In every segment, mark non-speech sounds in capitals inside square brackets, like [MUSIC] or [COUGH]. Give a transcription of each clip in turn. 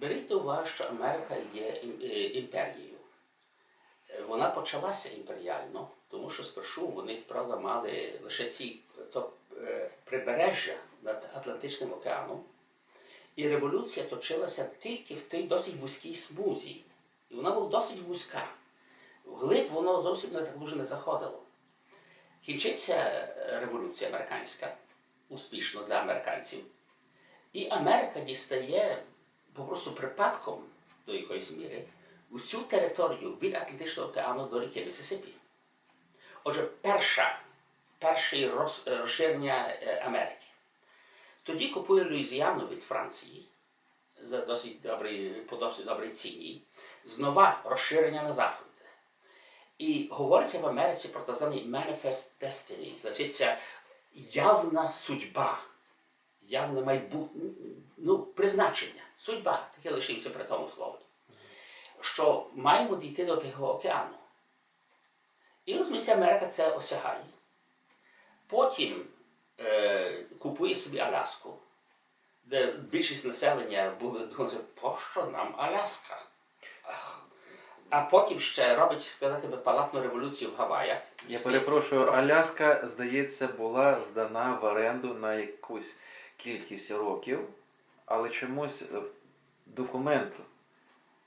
Беріть до уваги, що Америка є е, імперією. Е, Вона почалася імперіально, тому що спершу вони, правда, мали лише ці то, е, прибережжя над Атлантичним океаном. І революція точилася тільки в тій досить вузькій смузі. І вона була досить вузька. Вглиб воно зовсім не так дуже не заходило. Кінчиться революція американська успішно для американців. І Америка дістає попросту припадком до якоїсь міри усю територію від Атлантичного океану до ріки Мississippi. Отже, перша, перше роз- розширення Америки. Тоді купує Луїзіану від Франції за досить добрий, по досить добрій ціні, знова розширення на захід. І говориться в Америці про так званий Manifest Destiny, значиться явна судьба, явне майбутнє, ну, призначення, судьба, таке лишився при тому слові, що маємо дійти до того океану. І розуміється, Америка це осягає. Потім е, купує собі Аляску, де більшість населення були дуже, пощо нам Аляска? Ах. А потім ще робить, сказати би, палатну революцію в Гаваях. Я перепрошую, Аляска, здається, була здана в оренду на якусь кількість років, але чомусь е, документу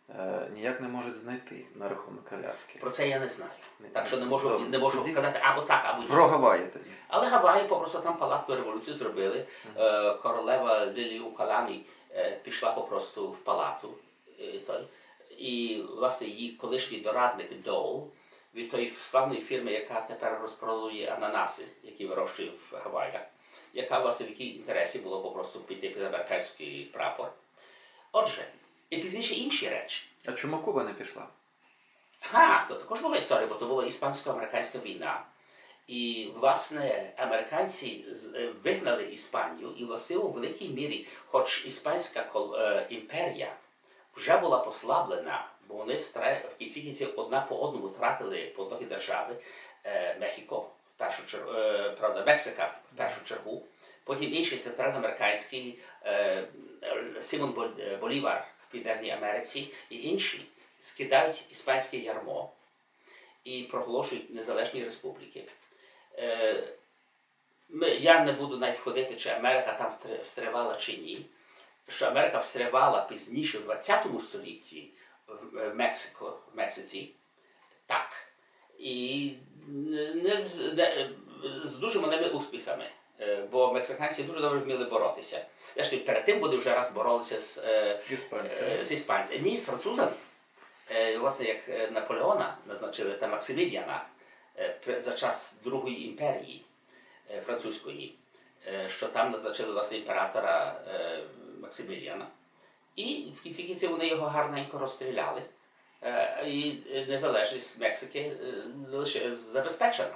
е, ніяк не можуть знайти на рахунок Аляски. Про це я не знаю. Так що не можу, Добре. не можу Тоді- казати або так, або ні. Про Гаваї тоді. Але Гаваї попросту там палатну революцію зробили. Е, королева Лілію Калані е, пішла попросту в палату. е, той. І власне її колишній дорадник Доул від тої славної фірми, яка тепер розпродує ананаси, які вирощує в Гаваях, яка власне в якій інтересі було попросту піти під американський прапор. Отже, і пізніше інші речі. А чому Куба не пішла? Ха, то також була історія, бо то була іспансько-американська війна. І, власне, американці е, вигнали Іспанію, і властиво в великій мірі, хоч іспанська е, імперія вже була послаблена, бо вони в кінці кінців одна по одному втратили потоки держави е, Мехіко, першу чергу, е, правда, Мексика в першу чергу. Потім інший центральноамериканський е, Симон е, Болівар в Південній Америці і інші скидають іспанське ярмо і проголошують незалежні республіки. Я не буду навіть ходити, чи Америка там втри- чи ні. Що Америка встрявала пізніше в 20 столітті в Мексико, в Мексиці, так. І не, з, не, з дуже малими успіхами. Е, Бо мексиканці дуже добре вміли боротися. Зрештою, перед тим вони вже раз боролися з, е, е, з іспанцями. Ні, з французами. Власне, як Наполеона назначили та Максиміліана за час Другої імперії французької, що там назначили власне імператора Максиміліана. І в кінці кінців вони його гарненько розстріляли. Е, І е, незалежність Мексики е, залиши- забезпечена.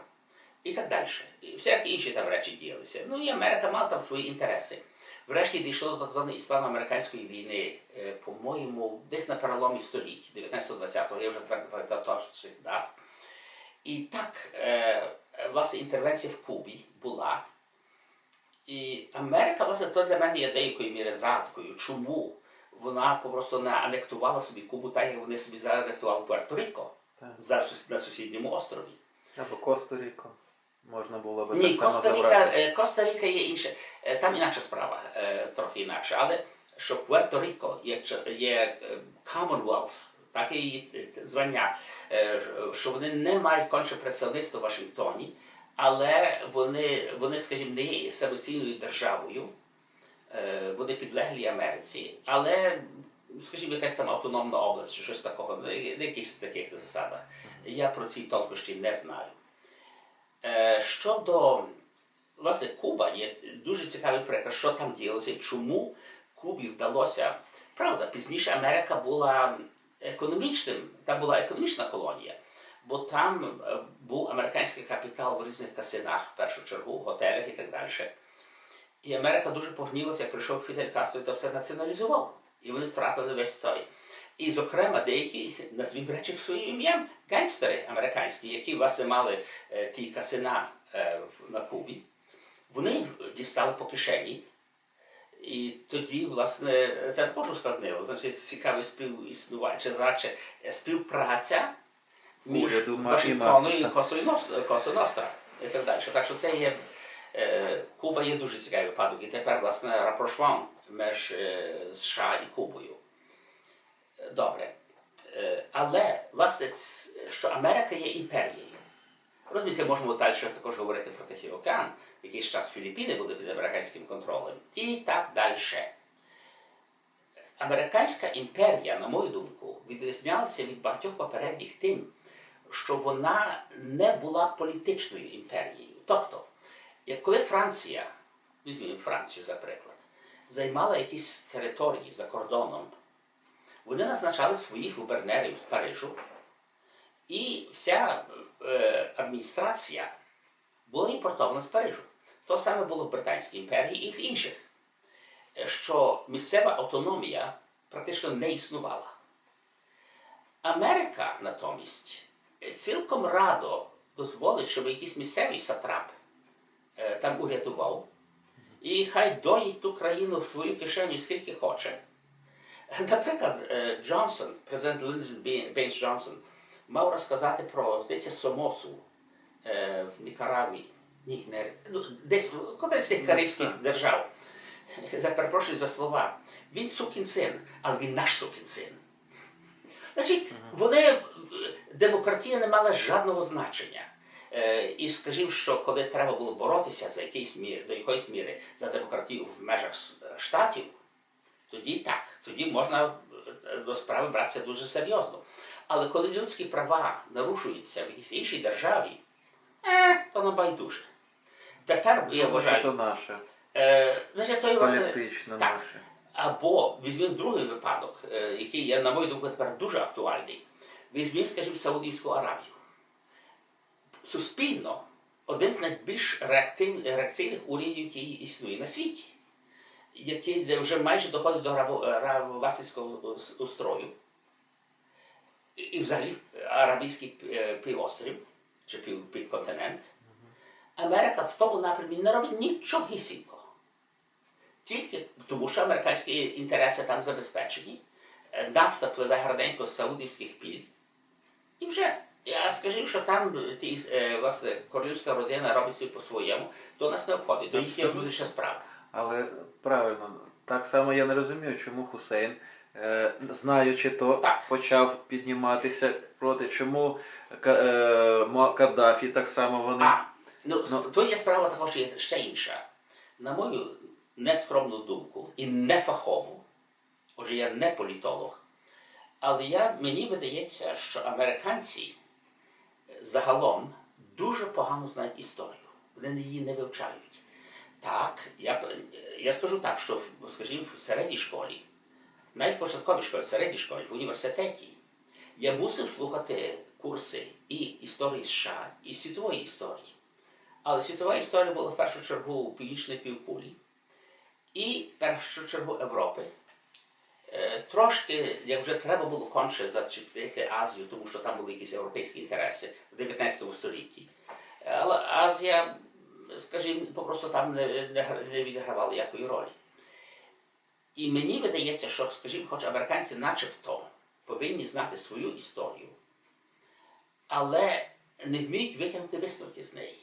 І так далі. І всякі інші там речі діялися. Ну і Америка мала там свої інтереси. Врешті дійшло до так званої іспано-американської війни, по-моєму, десь на переломі століть, 19-20-го, я вже тепер не пам'ятаю точних дат. І так, власне, інтервенція в Кубі була. І Америка, власне, то для мене є деякою міри загадкою. Чому вона просто не анектувала собі Кубу так, як вони собі заанектували Пуерто-Ріко Так. на сусідньому острові. Або Коста-Ріко. Можна було би Ні, Коста-Ріка, е, Коста-Ріка є інше. Е, Там інакша справа, е, трохи інакша. Але що Пуерто-Ріко є, є Commonwealth, таке її звання, що вони не мають конче представництва в Вашингтоні, але вони, вони скажімо, не є самостійною державою, вони підлеглі Америці, але, скажімо, якась там автономна область чи щось такого, на якихось таких засадах. Я про ці тонкощі не знаю. Е, Щодо власне Куба є дуже цікавий приклад, що там діялося, чому Кубі вдалося. Правда, пізніше Америка була економічним, там була економічна колонія, бо там е, був американський капітал в різних касинах, в першу чергу, готелях і так далі. І Америка дуже погнілася, як прийшов Фідель Кастро і то все націоналізував. І вони втратили весь той. І, зокрема, деякі, назвімо речі своїм ім'ям, гангстери американські, які власне мали е, ті касина е, на Кубі, вони дістали по кишені І тоді, власне, це також ускладнило. Значить, цікаве співіснування, чи радше співпраця між Вашингтоном і так. Косою Ностра, і так далі. Так що це є Куба є дуже цікавий випадок. І тепер, власне, рапрошман між е, США і Кубою. Е, Добре. Е, але, власне, що Америка є імперією. Розумієте, можемо далі також говорити про Тихий океан. Якийсь час Філіппіни були під американським контролем. І так далі. Американська імперія, на мою думку, відрізнялася від багатьох попередніх тим, що вона не була політичною імперією. Тобто, як коли Франція, візьмімо Францію, за приклад, займала якісь території за кордоном, вони назначали своїх губернерів з Парижу, і вся е, адміністрація була імпортована з Парижу. То саме було в Британській імперії і в інших, е, що місцева автономія практично не існувала. Америка натомість цілком радо дозволить, щоб якийсь місцевий сатрап там урядував, і хай доїть ту країну в свою кишеню скільки хоче. Наприклад, е, Джонсон, президент Ліндон Бейнс Джонсон, мав розказати про, здається, Сомосу е, в Нікараві. Ні, не, ну, десь кудись з тих карибських держав. Я перепрошую за слова. Він сукін син, але він наш сукін син. Значить, вони е, демократія не мала жодного значення. Е, І скажімо, що коли треба було боротися за якийсь мір, до якоїсь міри за демократію в межах штатів, тоді так, тоді можна е, до справи братися дуже серйозно. Але коли людські права нарушуються в якійсь іншій державі, е, то не байдуже. Тепер я вважаю, то наше, е, значить, то є політично так. наше. Або візьмемо другий випадок, е, який на мою думку, тепер дуже актуальний. Візьмемо, скажімо, Саудівську Аравію. Суспільно один з найбільш реакційних урядів, який існує на світі, який вже майже доходить до рабо- рабовласницького устрою. І, взагалі Арабійський е, півострів чи пів, підконтинент. Америка в тому напрямі не робить нічогісінько. Тільки тому, що американські інтереси там забезпечені, Е, нафта пливе гарненько з саудівських піль. І вже, я скажу, що там е, ті, е, власне, королівська родина робить собі по-своєму, то нас не обходить, то їхня внутрішня справа. Але правильно, так само я не розумію, чому Хусейн, е, знаючи то, Так. почав підніматися проти, чому е, Каддафі так само вони. А, ну, Ну. тут є справа також є ще інша. На мою нескромну думку і нефахову, отже, я не політолог, але я, мені видається, що американці загалом дуже погано знають історію. Вони її не вивчають. Так, я, я скажу так, що, скажімо, в середній школі, навіть в початковій школі, в середній школі, в університеті, я мусив слухати курси і історії США, і світової історії. Але світова історія була в першу чергу у північній півкулі і в першу чергу Європи. Е, Трошки, як вже треба було конче зачепити Азію, тому що там були якісь європейські інтереси в 19 столітті. Але Азія, скажімо, попросту там не, не, не відігравала якої ролі. І мені видається, що, скажімо, хоч американці начебто повинні знати свою історію, але не вміють витягнути висновки з неї.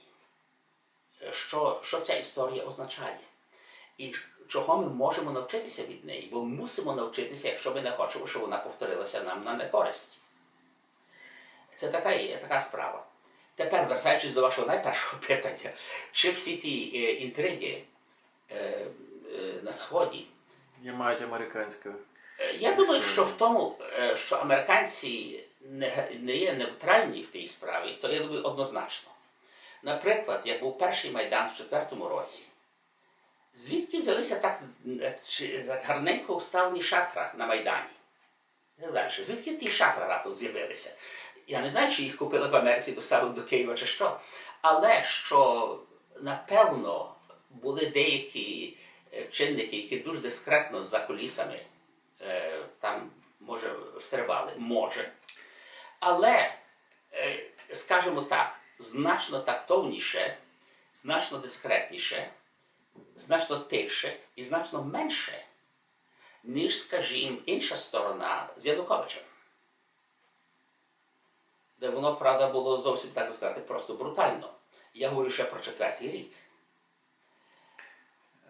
Що, що ця історія означає? І чого ми можемо навчитися від неї, бо мусимо навчитися, якщо ми не хочемо, щоб вона повторилася нам на некористь. Це така, є- така справа. Тепер, вертаючись до вашого найпершого [LAUGHS] питання, чи всі ті е, інтриги е, е, на Сході Не мають американського. Е, Я думаю, що в тому, е, що американці не, не є нейтральні в тій справі, то я думаю однозначно. Наприклад, як був перший майдан в четвертому році, звідки взялися так, е, так гарненько вставлені шатра на Майдані? Далі. Звідки ті шатра раптом з'явилися? Я не знаю, чи їх купили в Америці, доставили до Києва чи що. Але що, напевно, були деякі е, чинники, які дуже дискретно за кулісами е, там, може, стрибали, може. Але, скажімо так, значно тактовніше, значно дискретніше значно тихше і значно менше, ніж, скажімо, інша сторона з Януковичем. Де воно, правда, було зовсім так сказати, просто брутально. Я говорю ще про четвертий рік.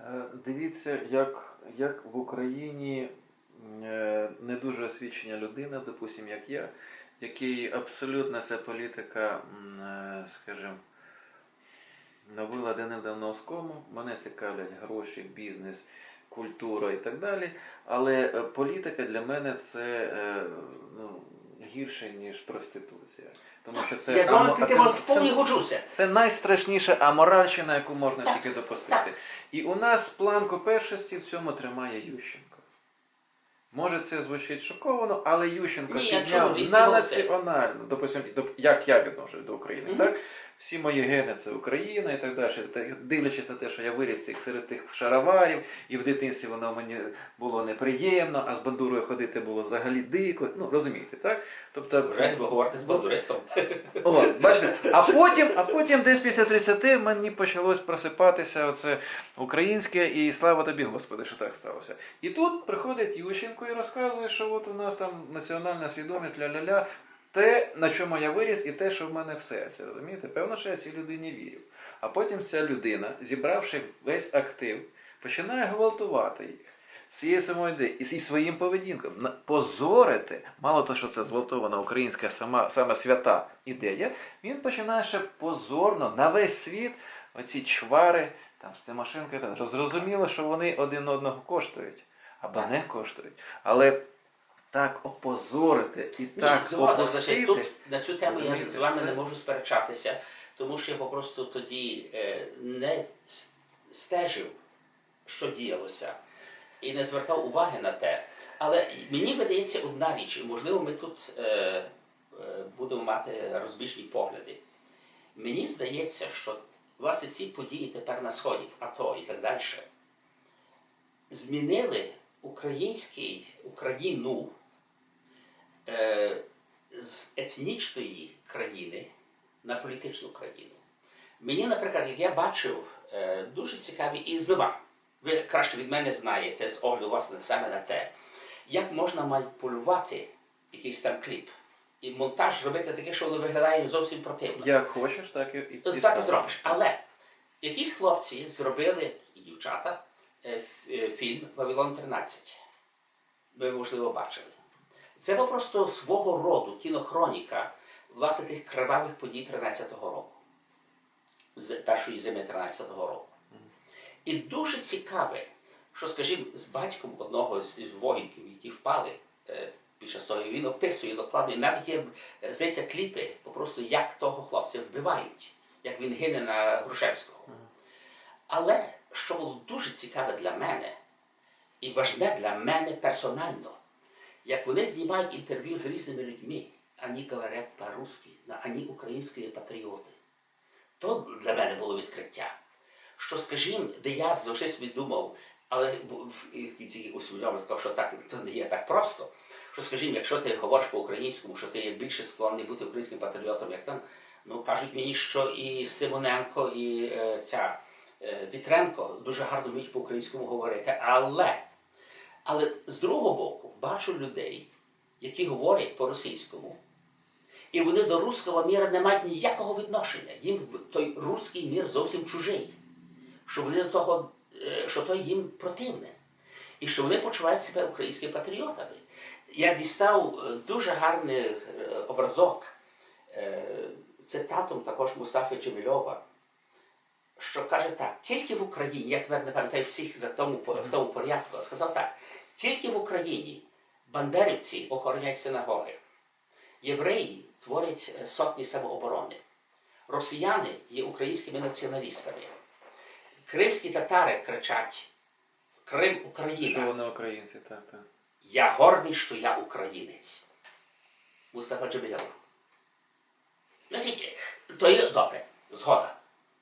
Е, Дивіться, як, як в Україні е, не дуже освічена людина, допустим, як я, який абсолютно ця політика, е, скажімо, набила давним-давно оскому. Мене цікавлять гроші, бізнес, культура і так далі. Але е, політика для мене це е, ну, гірше, ніж проституція. Тому що це, Я з вами амо- це- повні годжуся. це найстрашніша аморальщина, яку можна Так, тільки допустити. так. І у нас планку першості в цьому тримає Ющенко. Може, це звучить шоковано, але Ющенко Ні, підняв на національну, допустим, як я відношусь до України, Мгм. так? Всі мої гени це Україна і так далі. Дивлячись на те, що я виріс серед тих шароварів, і в дитинстві воно мені було неприємно, а з бандурою ходити було взагалі дико. Ну, розумієте, так? Тобто, Вважаєте, ви говорите з бандуристом. [LAUGHS] о, бачите, а потім, а потім десь після 30 мені почалось просипатися оце українське і слава тобі, Господи, що так сталося. І тут приходить Ющенко і розказує, що от у нас там національна свідомість, ля-ля-ля, те, на чому я виріс, і те, що в мене в серці. Розумієте? Певно, що я цій людині вірю. А потім ця людина, зібравши весь актив, починає гвалтувати їх. Цією самою ідеєю і своїм поведінком позорити, мало того, що це зґвалтована українська сама, саме свята ідея, він починає ще позорно на весь світ оці чвари там, з Тимошенко. Зрозуміло, що вони один одного коштують, або не коштують. Але так опозорити і Ні, так згодом, опустити. тут на цю тему я з вами це- не можу сперечатися, тому що я попросту тоді е, не с- стежив, що діялося, і не звертав уваги на те. Але мені видається одна річ, і можливо, ми тут е, е, будемо мати розбіжні погляди. Мені здається, що власне ці події тепер на сході, АТО і так далі, змінили український Україну е, з етнічної країни на політичну країну. Мені, наприклад, як я бачив, е, дуже цікаві і знову, ви краще від мене знаєте з огляду власне саме на те, як можна маніпулювати якийсь там кліп. І монтаж робити таке, що воно виглядає зовсім противно. Як хочеш, так і, і, Так і зробиш. Але якісь хлопці зробили, і дівчата, е, фільм Вавилон 13. Ви, можливо, бачили. Це була просто свого роду кінохроніка власне тих кривавих подій 13-го року, з першої зими 13-го року. І дуже цікаве, що, скажімо, з батьком одного з, з воїнів, які впали е, під час того, він описує докладно, і навіть є, е, здається, кліпи, попросту як того хлопця вбивають, як він гине на Грушевського. Але що було дуже цікаве для мене, і важне для мене персонально, як вони знімають інтерв'ю з різними людьми, вони говорять по-русски, вони українські патріоти. То для мене було відкриття. Що, скажімо, де я завжди собі думав, але в кінці усвідомив, що так то не є так просто. Що, скажімо, якщо ти говориш по-українському, що ти є більше склонний бути українським патріотом, як там, ну кажуть мені, що і Симоненко, і е, ця е, Вітренко дуже гарно вміють по-українському говорити. Але, але з другого боку, бачу людей, які говорять по-російському, і вони до руського міра не мають ніякого відношення. Їм той руський мір зовсім чужий. Що вони до того, е, що то їм противне. І що вони почувають себе українськими патріотами. Я дістав е, дуже гарний е, образок цитатом також Мустафи Джемільова, що каже так, тільки в Україні, я тепер не пам'ятаю всіх за тому, в тому порядку, а сказав так, тільки в Україні бандерівці охороняють синагоги, євреї творять е, сотні самооборони, росіяни є українськими націоналістами, кримські татари кричать Крим Що Україна. вони українці, так, так. Я гордий, що я українець. Мустафа Джемільов. Значить, то є добре, згода.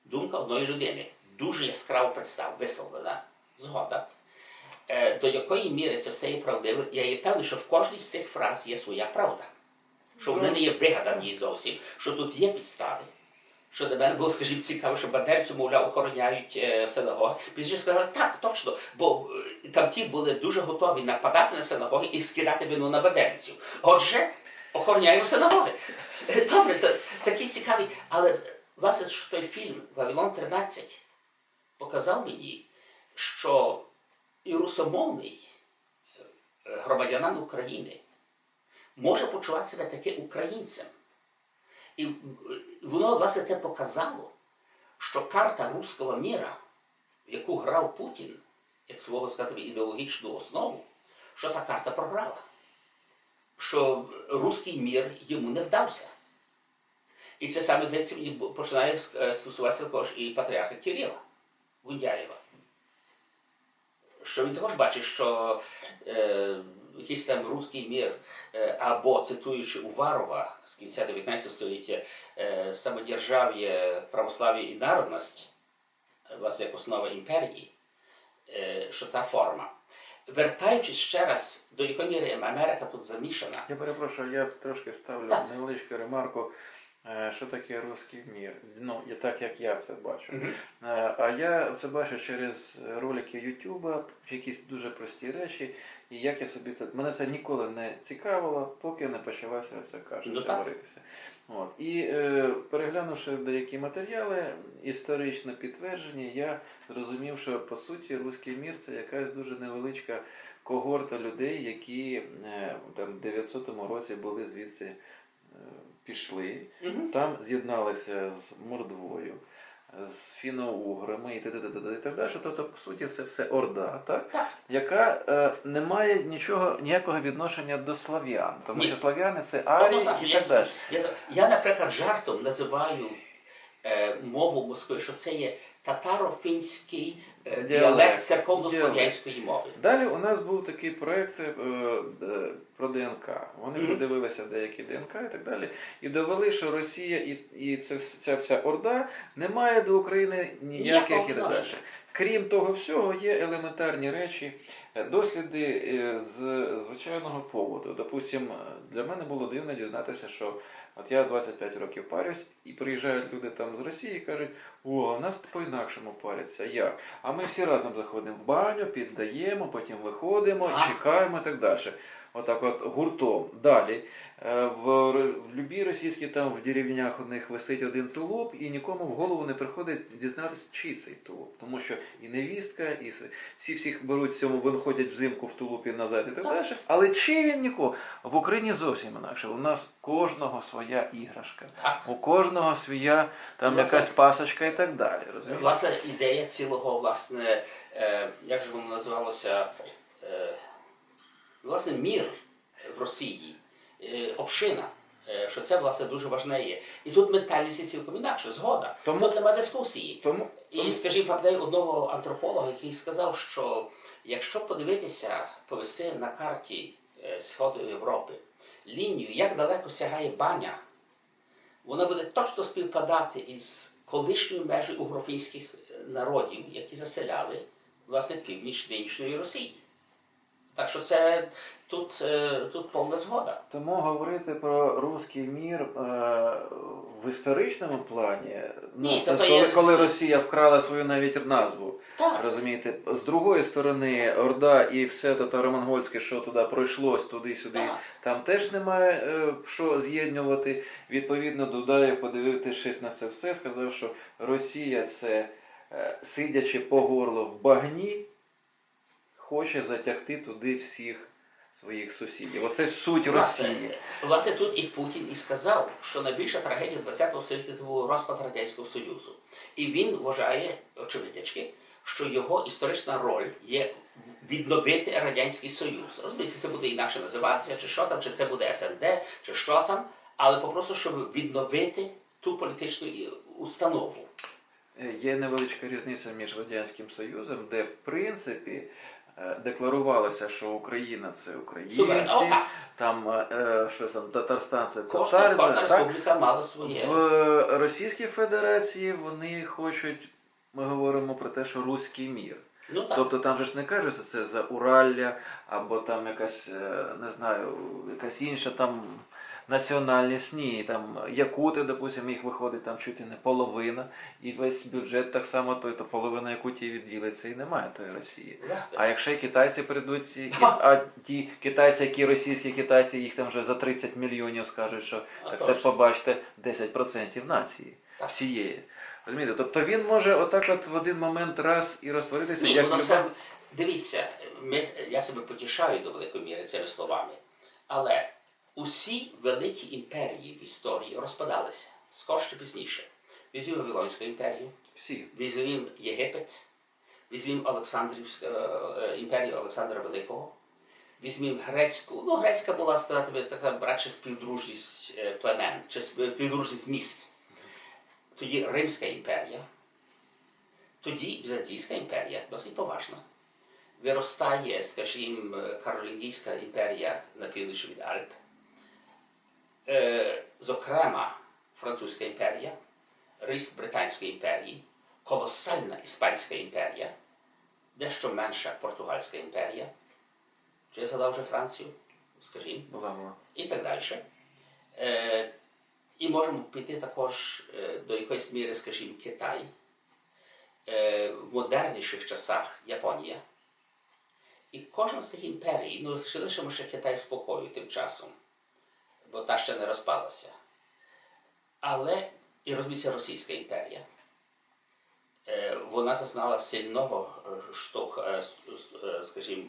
Думка одної людини. Дуже яскраво представ, висловлена. Згода. Е, до якої міри це все є правдиве, я є певний, що в кожній з цих фраз є своя правда. Що вони не є вигадані зовсім, що тут є підстави. Що для мене було, скажімо, цікаво, що бандерівці, мовляв, охороняють е, синагоги. Пізніше сказали, так, точно, бо е, там ті були дуже готові нападати на синагоги і скидати вину на бандерівців. Отже, охороняємо синагоги. Е, Добре, то, такі цікаві. Але власне, що той фільм Вавилон 13 показав мені, що і русомовний е, громадянин України може почувати себе таки українцем. І е, воно власне це показало, що карта руського міра, в яку грав Путін, як свого сказати, ідеологічну основу, що та карта програла. Що руський мір йому не вдався. І це саме здається мені починає е, стосуватися також і патріарха Кирила Гундяєва. Що він також бачить, що е, якийсь там руський мір, е, або цитуючи Уварова з кінця 19 століття, е, самодержав'я, православ'я і народність, е, власне, як основа імперії, е, що та форма. Вертаючись ще раз, до якої міри Америка тут замішана, Я перепрошую, я трошки ставлю невеличку ремарку. Е, Що таке русський мір? Ну, і так як я це бачу. Е, А я це бачу через ролики Ютуба, якісь дуже прості речі. І як я собі це. Мене це ніколи не цікавило, поки не почалося це Ну, кажуть, От. І е, переглянувши деякі матеріали, історично підтверджені, я зрозумів, що по суті руський мір це якась дуже невеличка когорта людей, які е, там, в 900 році були звідси е, пішли. угу. Там з'єдналися з Мордвою, з фіно-уграми і т.д. і так далі. Тобто, по суті, це все орда, так? Так. яка е, не має нічого, ніякого відношення до слав'ян. Тому Ні. що слав'яни це арії Однозначно, і так далі. Я, за- я, наприклад, жартом називаю е, мову Москви, що це є татаро-фінський е, Діалект. діалект церковно-слов'янської мови. Далі у нас був такий проєкт е, е, про ДНК. Вони Мгм. подивилися деякі ДНК і так далі, і довели, що Росія і, і це, вс- ця вся орда не має до України ніяких Ніякого і далі. Крім того всього, є елементарні речі, е, досліди з звичайного поводу. Допустим, для мене було дивно дізнатися, що от я 25 років парюсь, і приїжджають люди там з Росії і кажуть, о, у нас по-інакшому паряться. Як? А ми всі разом заходимо в баню, піддаємо, потім виходимо, чекаємо і так далі. Отак от гуртом. Далі. Е, В, любій російській там в деревнях у них висить один тулуп, і нікому в голову не приходить дізнатися, чий цей тулуп. Тому що і невістка, і всі всіх беруть цьому, виходять взимку в тулупі назад і так Так. далі. Але чи він нікого? В Україні зовсім інакше. У нас кожного своя іграшка. Так. У кожного своя там Власне- якась пасочка і так далі. Розумієте? Власне, ідея цілого, власне, е, як же воно називалося, е, власне, мір в Росії, е, община. е, Що це власне дуже важне є. І тут ментальність є цілком інакше, згода. Тому- Тут нема дискусії. Тому, І скажімо, пам'ятаю одного антрополога, який сказав, що якщо подивитися, повести на карті е, Сходу Європи лінію, як далеко сягає баня, вона буде точно співпадати із колишньою межею угрофінських народів, які заселяли власне північ нинішньої Росії. Так що це тут, е, тут повна згода. Тому говорити про руський мір е, в історичному плані, ну Ні, це то ж є- коли, коли Росія вкрала свою навіть назву. Так. Розумієте, з другої сторони, Орда і все татаро-монгольське, що туди пройшлось туди-сюди, там теж немає е, що з'єднувати. Відповідно, Дудаєв подивившись на це все, сказав, що Росія це сидячи по горло в багні, хоче затягти туди всіх своїх сусідів. Оце суть Власне, Росії. Власне, тут і Путін і сказав, що найбільша трагедія ХХ століття це був розпад Радянського Союзу. І він вважає, очевидячки, що його історична роль є відновити Радянський Союз. Розумієте, це буде інакше називатися, чи що там, чи це буде СНД, чи що там, але попросту, щоб відновити ту політичну установу. Е, Є невеличка різниця між Радянським Союзом, де в принципі декларувалося, що Україна це українці. Там е, щось там Татарстан це татари. кожна республіка мала своє. В Російській Федерації вони хочуть, ми говоримо про те, що руський мір. Ну так. Тобто там же ж не кажеться це за Уралля або там якась, е, не знаю, якась інша там національні сні. там якути, допустимо, їх виходить там чути не половина, і весь бюджет так само, то, то половина Якутії відділиться і немає тої Росії. А якщо китайці прийдуть, і, а ті китайці, які російські китайці, їх там вже за 30 мільйонів скажуть, що так це ж. побачте 10% нації всієї. Розумієте? Тобто він може отак от в один момент раз і розтворитися, Ні, як воно люба- все, дивіться, ми, я себе потішаю до великої міри цими словами. Але усі великі імперії в історії розпадалися скорше чи пізніше. Візьмімо Вавилонську імперію, всі. візьмімо Єгипет, візьмімо Олександрівську е, імперію Олександра Великого, візьмімо грецьку. Ну, грецька була, сказати би, така радше співдружність е, племен, чи співдружність міст. Тоді Римська імперія, тоді Візантійська імперія, досить поважна. Виростає, скажімо, Каролінгійська імперія на півночі від Альп. Е, зокрема, Французька імперія, ріст Британської імперії, колосальна Іспанська імперія, дещо менша Португальська імперія. Чи я згадав вже Францію? Скажімо і так далі. Е, і можемо піти також е, до якоїсь міри, скажімо, Китай. Е, в модерніших часах Японія. І кожна з тих імперій, ну ще лишимо ще Китай спокою тим часом, бо та ще не розпалася. Але і розуміється Російська імперія. Е, вона зазнала сильного е, штовх, е, скажімо,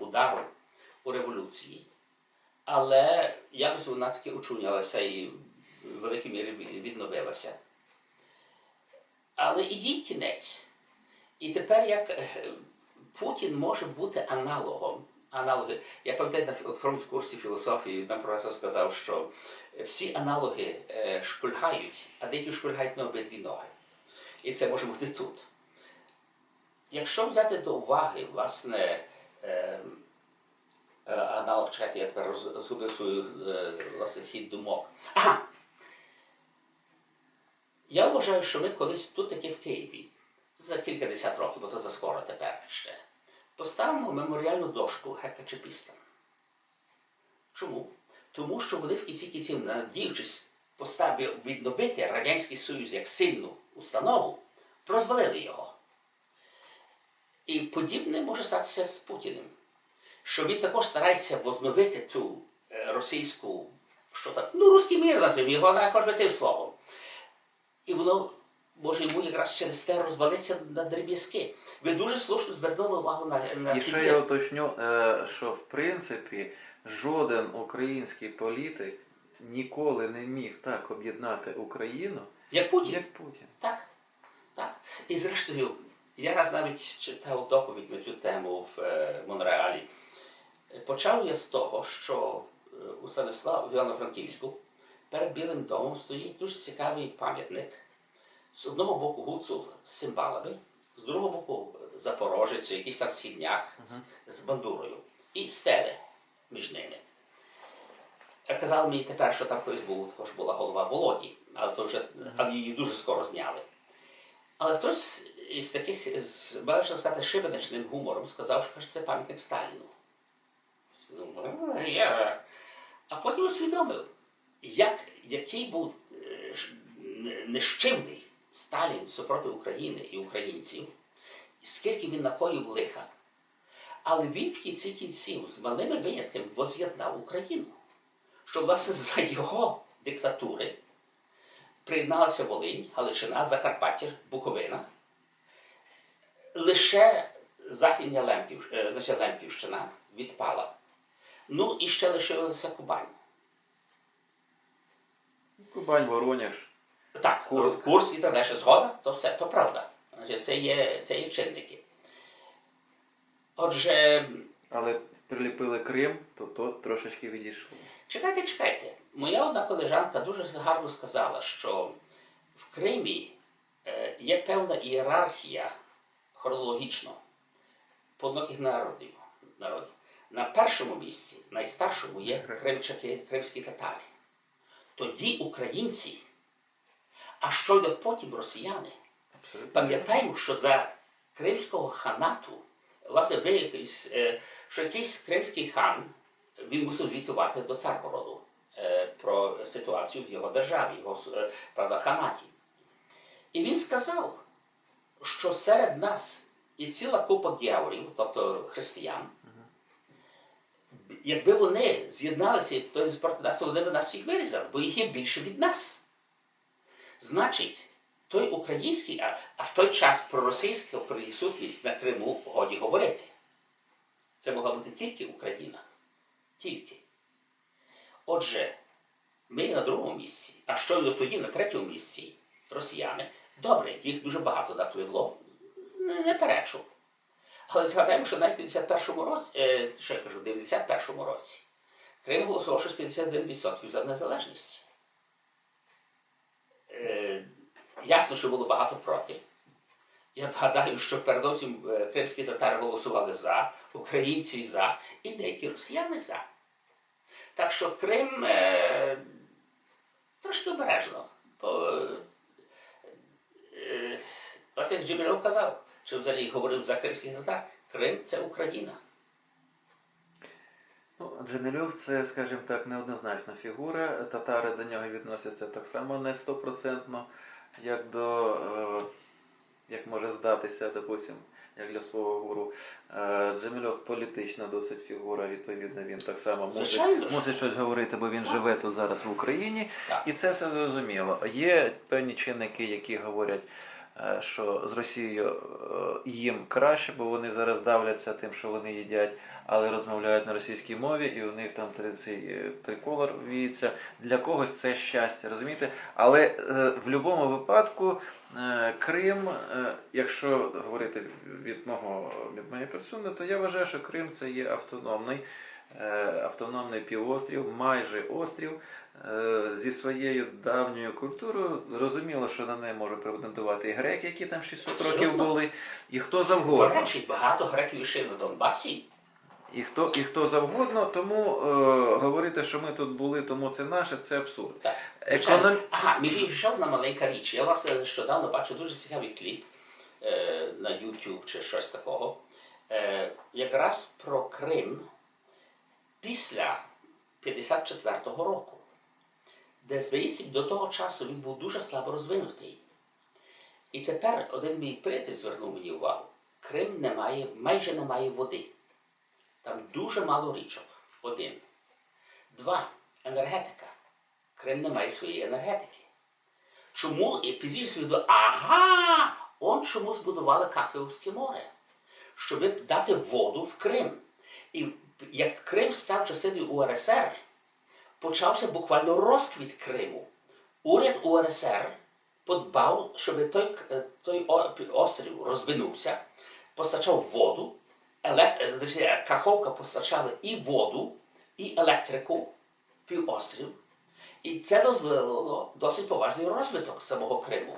удару у революції. Але якось вона таки очунялася і в великій мірі відновилася. Але і їй кінець. І тепер як Путін може бути аналогом. Аналоги. Я пам'ятаю на одному курсі філософії нам професор сказав, що всі аналоги е, шкульгають, а деякі шкульгають на обидві ноги. І це може бути тут. Якщо взяти до уваги, власне, е, е, аналог, чекайте, я тепер роз- згубив свою е, власне, хід думок. Ага. Я вважаю, що ми колись тут таки в Києві за кількадесят років, бо то заскоро тепер ще, поставимо меморіальну дошку гекачепістам. Чому? Тому що вони в кінці кінців, надіючись постави відновити Радянський Союз як сильну установу, розвалили його. І подібне може статися з Путіним що він також старається возновити ту е, російську, що так, ну, русський мір назвемо його, на хоч би тим словом. І воно може йому якраз через те розвалиться на дріб'язки. Ви дуже слушно звернули увагу на, на І ще я уточню, е, що в принципі жоден український політик ніколи не міг так об'єднати Україну, Як Путін. як Путін. Так, так. І зрештою, я раз навіть читав доповідь на цю тему в е, Монреалі. Почав я з того, що е, у Станислав в Івано-Франківську перед Білим домом стоїть дуже цікавий пам'ятник. З одного боку гуцул з цимбалами, з другого боку запорожець, чи якийсь там східняк з, з бандурою. І стели між ними. А Казали мені тепер, що там колись був, також була голова Володі, але то вже але її дуже скоро зняли. Але хтось із таких, з, можна сказати, шибеничним гумором сказав, що каже, це пам'ятник Сталіну. «Ну. А потім усвідомив, як, який був е, ш- не- нищівний Сталін супроти України і українців, скільки він накоїв лиха. Але він в кінці кінців з малими винятками воз'єднав Україну. Що, власне, за його диктатури приєдналася Волинь, Галичина, Закарпаття, Буковина. Лише Західня Лемків, е, значить, Лемківщина відпала. Ну і ще лишилася Кубань. Кубань, Воронеж. Так, курс, курс і так далі. Згода, то все, то правда. Значить, це є, це є чинники. Отже, Але приліпили Крим, то то трошечки відійшло. чекайте, чекайте. Моя одна колежанка дуже гарно сказала, що в Кримі е, є певна ієрархія хронологічно подноких народів. народів. На першому місці, найстаршому, є кримчаки, кримські татари. Тоді українці, а щойно потім росіяни. Пам'ятаємо, що за кримського ханату, власне, виявилось, е, що якийсь кримський хан він мусив звітувати до Царгороду. е, про ситуацію в його державі, його е, правда, ханаті. І він сказав, що серед нас і ціла купа дьяволів, тобто християн, якби вони з'єдналися то вони б нас всіх вирізали, бо їх є більше від нас. Значить, той український, а, а в той час про російську присутність на Криму годі говорити. Це могла бути тільки Україна. Тільки. Отже, ми на другому місці, а що тоді на третьому місці росіяни. Добре, їх дуже багато напливло, не, не перечу. Але згадаємо, що навіть в 51-му році, е, що я кажу, в 91-му році Крим голосував щось 51% за незалежність. Е, ясно, що було багато проти. Я гадаю, що передусім е, кримські татари голосували за, українці за, і деякі росіяни за. Так що Крим е, трошки обережно. Бо, е, Василь Джемілов казав, що взагалі говорив за кримських татар, Крим це Україна. Ну, Джемільов це, скажімо так, неоднозначна фігура. Татари до нього відносяться так само не стопроцентно, як до, е, як може здатися, допустим, як для свого гуру. Е, політична досить фігура, відповідно, він так само мусить, мусить щось говорити, бо він живе тут зараз в Україні. І це все зрозуміло. Є певні чинники, які говорять, що з Росією е, їм краще, бо вони зараз давляться тим, що вони їдять, але розмовляють на російській мові, і у них там цей е, триколор віється. Для когось це щастя, розумієте? Але е, в будь-якому випадку е, Крим, е, якщо говорити від мого від моєї персони, то я вважаю, що Крим це є автономний. е, Автономний півострів, майже острів е, зі своєю давньою культурою. Зрозуміло, що на неї може претендувати і греки, які там 600 років були, і хто завгодно. До речі, багато греків ще на Донбасі. І хто, і хто завгодно, тому е, говорити, що ми тут були, тому це наше, це абсурд. Так. Економ... Ага, мені ще одна маленька річ. Я власне нещодавно бачив дуже цікавий кліп е, на YouTube чи щось такого. Е, якраз про Крим після 54-го року, де, здається, до того часу він був дуже слабо розвинутий. І тепер один мій приятель звернув мені увагу: Крим не має, майже не має води. Там дуже мало річок. Один. Два. Енергетика. Крим не має своєї енергетики. Чому і пізніше свідомо, ага, он чому збудували Каховське море, щоб дати воду в Крим. І як Крим став частиною УРСР, почався буквально розквіт Криму. Уряд УРСР подбав, щоб той, той острів розвинувся, постачав воду, елект... е, Каховка постачала і воду, і електрику півострів. І це дозволило досить поважний розвиток самого Криму.